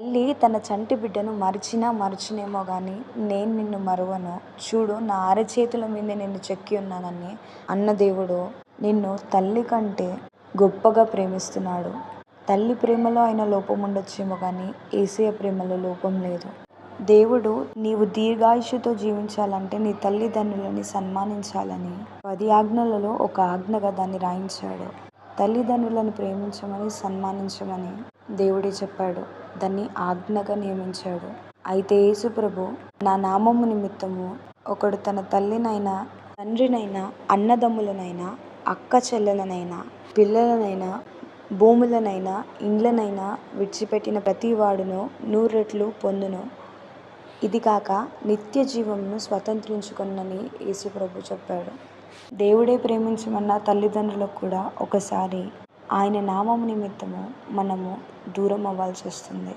తల్లి తన చంటి బిడ్డను మరిచినా మరచునేమో కానీ నేను నిన్ను మరువను. చూడు నా అరచేతుల మీద నిన్ను చెక్కి ఉన్నానని అన్న దేవుడు నిన్ను తల్లి కంటే గొప్పగా ప్రేమిస్తున్నాడు. తల్లి ప్రేమలో అయిన లోపం ఉండొచ్చేమో కానీ ఏసయ ప్రేమలో లోపం లేదు. దేవుడు నీవు దీర్ఘాయుషుతో జీవించాలంటే నీ తల్లిదండ్రులని సన్మానించాలని పది ఆజ్ఞలలో ఒక ఆజ్ఞగా దాన్ని రాయించాడు. తల్లిదండ్రులను ప్రేమించమని సన్మానించమని దేవుడే చెప్పాడు. దాన్ని ఆజ్ఞగా నియమించాడు. అయితే యేసు ప్రభు నా నామము నిమిత్తము ఒకడు తన తల్లినైనా తండ్రినైనా అన్నదమ్ములనైనా అక్క చెల్లెలనైనా పిల్లలనైనా భూములనైనా ఇండ్లనైనా విడిచిపెట్టిన ప్రతి వాడును నూరెట్లు పొందును. ఇది కాక నిత్య జీవమును స్వతంత్రించుకున్నని యేసుప్రభు చెప్పాడు. దేవుడే ప్రేమించమన్న తల్లిదండ్రులకు కూడా ఒకసారి ఆయన నామం నిమిత్తము మనము దూరం అవ్వాల్సి వస్తుంది.